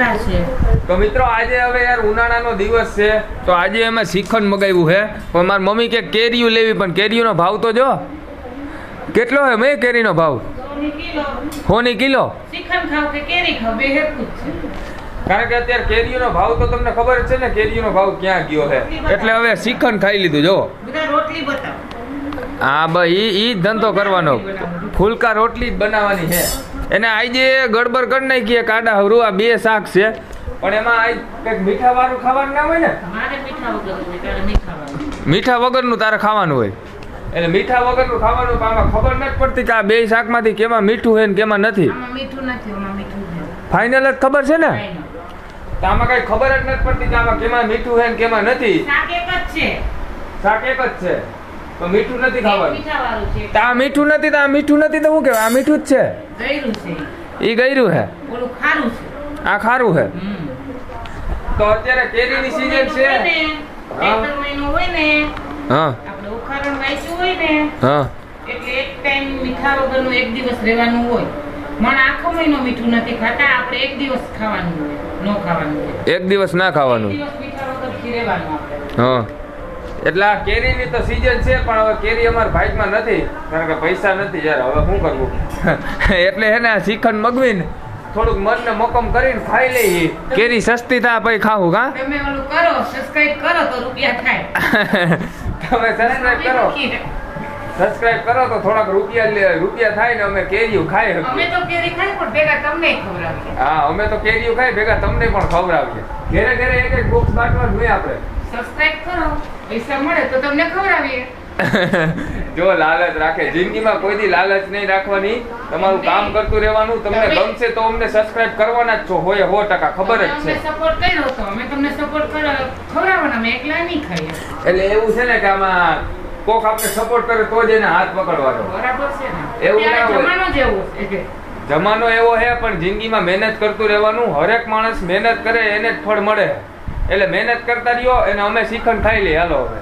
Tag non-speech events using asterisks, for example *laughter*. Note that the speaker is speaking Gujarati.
છોકરા છે. તો મિત્રો આજે હવે યાર ઉનાળાનો દિવસ છે. તો આજે એમાં શ્રીખંડ મગાવ્યું છે. પણ મારી મમ્મી કે કેરીયું લેવી પણ કેરીઓનો ભાવ તો જો. કેટલો હે મેં કેરીનો ભાવ? હોની કિલો. શ્રીખંડ ખાવ કે કેરી ખાવ બે હેરકું છે. કારણ કે અત્યારે કેરીઓનો ભાવ તો તમને ખબર છે ને કેરીઓનો ભાવ ક્યાં ગયો છે. એટલે હવે શ્રીખંડ ખાઈ લીધું જો. બધા રોટલી બતાવો. હા ભાઈ ઈ ધંધો કરવાનો. ફૂલકા રોટલી જ બનાવવાની છે. એને આજે ગડબડ કરી નાખીએ કાડા હવરું આ બે શાક છે. પણ એમાં આજ કંઈક મીઠા વાળું ખાવાનું ના હોય ને? મીઠા વગરનું તારે ખાવાનું હોય. એટલે મીઠા વગરનું ખાવાનું પણ આમાં ખબર નથી પડતી કે આ બે શાકમાંથી કેમાં મીઠું છે ને કેમાં નથી. મીઠું નથી આમાં મીઠું છે. ફાઇનલ જ ખબર છે ને? તો આમાં કઈ ખબર જ નથી પડતી કે આમાં કેમાં મીઠું છે ને કેમાં નથી. શાક એક જ છે. શાક એક જ છે. મીઠું નથી એક ખાવાનું? મીઠા વાળું છે. તો આ મીઠું નથી તો આ મીઠું નથી તો શું કહેવાય? આ મીઠું જ છે. એ ગયરું છે. આ ખારું છે તો અત્યારે કેરીની સીઝન હા. આપણે ઉખારણ વાંચ્યું હોય ને હા. એટલે એક ટાઈમ મીઠા વગરનું એક દિવસ રહેવાનું હોય. પણ આખો મહિનો મીઠું નથી ખાતા આપણે એક દિવસ ખાવાનું હોય ન ખાવાનું એક દિવસ ના એક ખાવાનું દિવસ મીઠા વગરથી રહેવાનું આપણે. હા. એટલે આ કેરીની તો સિઝન છે પણ હવે કેરી અમારા ભાગમાં નથી. કારણ કે પૈસા નથી યાર હવે શું કરવું? *laughs* એટલે હે ને આ શ્રીખંડ મગવીને. થોડુંક મનને મોકમ કરીને ખાઈ લઈએ. કેરી સસ્તી થાય પછી ખાવું કા તમે ઓલું કરો સબસ્ક્રાઇબ કરો તો રૂપિયા થાય. *laughs* તમે સબસ્ક્રાઇબ કરો. સબસ્ક્રાઇબ કરો તો થોડાક રૂપિયા રૂપિયા થાય ને અમે કેરીઓ ખાઈ અમે શકીએ તો કેરી ખાઈ પણ ભેગા તમને ખવડાવીએ. હા અમે તો કેરીઓ ખાઈ ભેગા તમને પણ ખવડાવીએ. ઘરે ઘરે એક એક બોક્સ બાટવા જોઈએ આપણે. સબસ્ક્રાઇબ કરો પૈસા મળે તો તમને ખવડાવીએ. *laughs* જો લાલચ રાખે. જિંદગીમાં કોઈ દી લાલચ નહીં રાખવાની. તમારું કામ કરતું રહેવાનું. તમને ગમશે તો અમને સબસ્ક્રાઇબ કરવાના જ છો. હોય સો ટકા. ખબર જ છે. સપોર્ટ કર્યો તો અમે તમને સપોર્ટ કરો ખવડાવવાના. મેં એકલા નહીં ખાઈએ. એટલે એવું છે ને કે આમાં કોક આપણે સપોર્ટ કરે તો જ એને હાથ પકડવાનો બરાબર છે ને. એવું ના હોય. જમાનો જેવો છે જમાનો એવો છે પણ જિંદગીમાં મહેનત કરતું રહેવાનું. હરેક માણસ મહેનત કરે એને જ ફળ મળે. એટલે મહેનત કરતા રહ્યો એને અમે શિખંડ ખાઈ લઈએ. હાલો હવે.